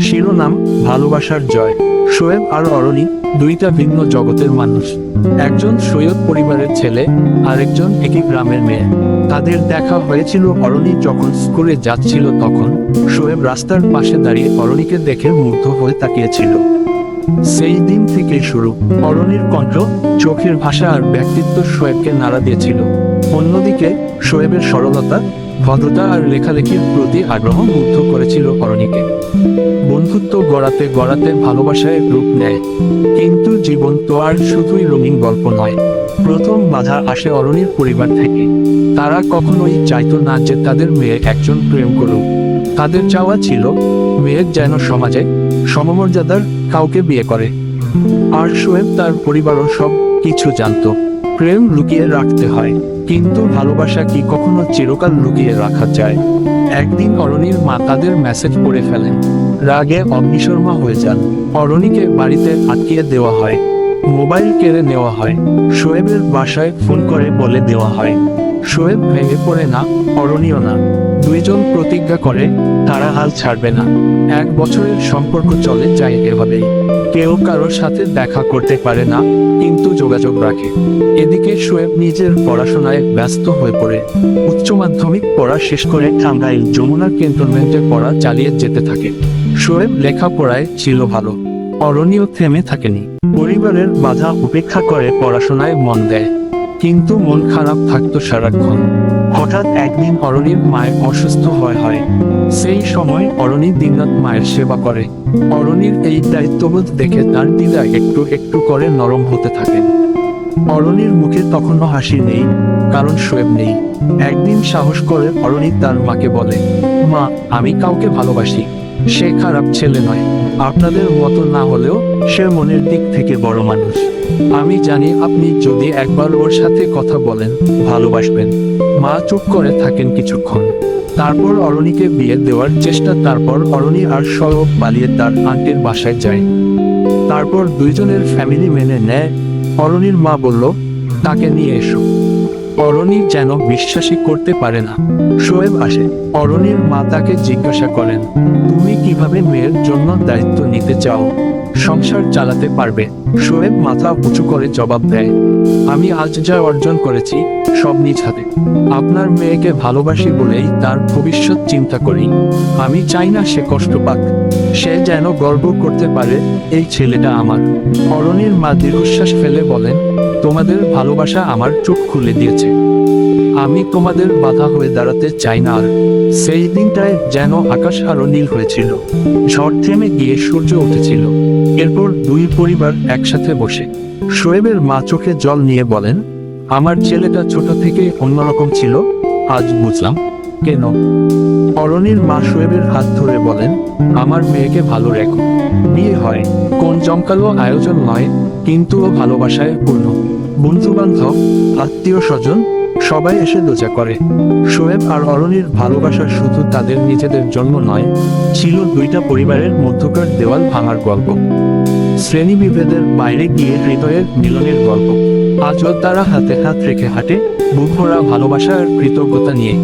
শিরোনাম, ভালোবাসার জয়। শোয়েব আর অরণি দুইটা ভিন্ন জগতের মানুষ। একজন সৈয়দ পরিবারের ছেলে, আরেকজন একই গ্রামের মেয়ে। তাদের দেখা হয়েছিল অরণি যখন স্কুলে যাচ্ছিল তখন। শোয়েব রাস্তার পাশে দাঁড়িয়ে অরণিকে দেখে মুগ্ধ হয়ে তাকিয়েছিল। সেই দিন থেকে শুরু। অরণির কণ্ঠ, চোখের ভাষা আর ব্যক্তিত্ব শোয়েবকে নাড়া দিয়েছিল। অন্যদিকে শোয়েবের সরলতা ভদ্রতা আর লেখালেখির প্রতি আগ্রহ মুগ্ধ করেছিল অরণিকে বন্ধুত্ব গড়াতে গড়াতে ভালোবাসায় রূপ নেয়। কিন্তু জীবন তো আর শুধুই রঙিন গল্প নয়। প্রথম বাধা আসে অরণির পরিবার থেকে। তারা কখনোই চাইতো না যে তাদের মেয়ে একজন প্রেম করুক। তাদের চাওয়া ছিল, মেয়ের যেন সমাজে সমমর্যাদার কাউকে বিয়ে করে। আর শোয়েব তার পরিবারও সব কিছু জানতো। প্রেম লুকিয়ে রাখতে হয়। কিন্তু ভালোবাসা কি কখনো চিরকাল লুকিয়ে রাখা যায়? একদিন অরণির মা তাদের মেসেজ পড়ে ফেলেন। রাগে অগ্নিশর্মা হয়ে যান। অরণিকে বাড়িতে আটকিয়ে দেওয়া হয়। মোবাইল কেড়ে নেওয়া হয়। শোয়েবের বাসায় ফোন করে বলে দেওয়া হয়। শোয়েব ভেঙে পড়ে না, অরণীয় না। দুইজন প্রতিজ্ঞা করে, তারা হাল ছাড়বে না। এক বছরের সম্পর্ক চলে যায় এভাবেই। কেউ কারোর সাথে দেখা করতে পারে না, কিন্তু যোগাযোগ রাখে। এদিকে শোয়েব নিজের পড়াশোনায় ব্যস্ত হয়ে পড়ে। উচ্চ মাধ্যমিক পড়া শেষ করে টাঙ্গাইল যমুনা ক্যান্টনমেন্টে পড়া চালিয়ে যেতে থাকে। শোয়েব লেখাপড়ায় ছিল ভালো। অরণিও থেমে থাকেনি। পরিবারের বাধা উপেক্ষা করে পড়াশোনায় মন দেয়। কিন্তু মন খারাপ থাকতো সারাক্ষণ। হঠাৎ একদিন অরণির মায়ের অসুস্থ হয় হয়। সেই সময় অরণি দিনরাত মায়ের সেবা করে। অরণির এই দায়িত্ববোধ দেখে তার দিদা একটু একটু করে নরম হতে থাকেন অরণির মুখে তখনও হাসি নেই, কারণ শোয়েব নেই। একদিন সাহস করে অরণি তার মাকে বলে, মা, আমি কাউকে ভালোবাসি। সে খারাপ ছেলে নয়। আপনাদের মতো না হলেও সে মনের দিক থেকে বড় মানুষ। আমি জানি আপনি যদি একবার ওর সাথে কথা বলেন, ভালোবাসবেন। মা চুপ করে থাকেন কিছুক্ষণ। তারপর অরণিকে বিয়ে দেওয়ার চেষ্টা, তারপর অরণি আর সৌরভ পালিয়ে তার আন্টির বাসায় যায়। তারপর দুইজনের ফ্যামিলি মেনে নেয়। অরণির মা বলল, তাকে নিয়ে এসো। অরণি যেন বিশ্বাসই করতে পারে না। শোয়েব আসে। অরণির মা তাকে জিজ্ঞাসা করেন, তুমি কীভাবে মেয়ের জন্য দায়িত্ব নিতে চাও? সংসার চালাতে পারবে? শোয়েব মাথা উঁচু করে জবাব দেয় আমি আজ যা অর্জন করেছি, সব নিজ হাতে। আপনার মেয়েকে ভালোবাসি বলেই তার ভবিষ্যৎ চিন্তা করি। আমি চাই না সে কষ্ট পাক। সে যেন গর্ব করতে পারে, এই ছেলেটা আমার। অরণির মা দীর্ঘশ্বাস ফেলে বলেন, তোমাদের ভালোবাসা আমার চোখ খুলে দিয়েছে। আমি তোমাদের বাধা হয়ে দাঁড়াতে চাই না আর। সেই দিনটায় যেন আকাশ আরও নীল হয়েছিল। ঝড় থেমে গিয়ে সূর্য উঠেছিল। এরপর দুই পরিবার একসাথে বসে শোয়েবের মা চোখে জল নিয়ে বলেন, আমার ছেলেটা ছোট থেকে অন্যরকম ছিল, আজ বুঝলাম। কেন? অরণির মা শোয়েবের হাত ধরে বলেন, আমার মেয়েকে ভালো রেখো। বিয়ে হয়। কোন জমকালো আয়োজন নয়, কিন্তু ভালোবাসায় পূর্ণ। বন্ধু বান্ধব আত্মীয় স্বজন সবাই এসে দোজা করে। শোয়েব আর অরণির ভালোবাসা শুধু তাদের নিজেদের জন্য নয়, ছিল দুইটা পরিবারের মধ্যকার দেওয়াল ভাঙার গল্প। শ্রেণি বিভেদের বাইরে গিয়ে হৃদয়ের মিলনের গল্প। আজও তারা হাতে হাত রেখে হাঁটে বুক ভরা ভালোবাসা আর কৃতজ্ঞতা নিয়ে।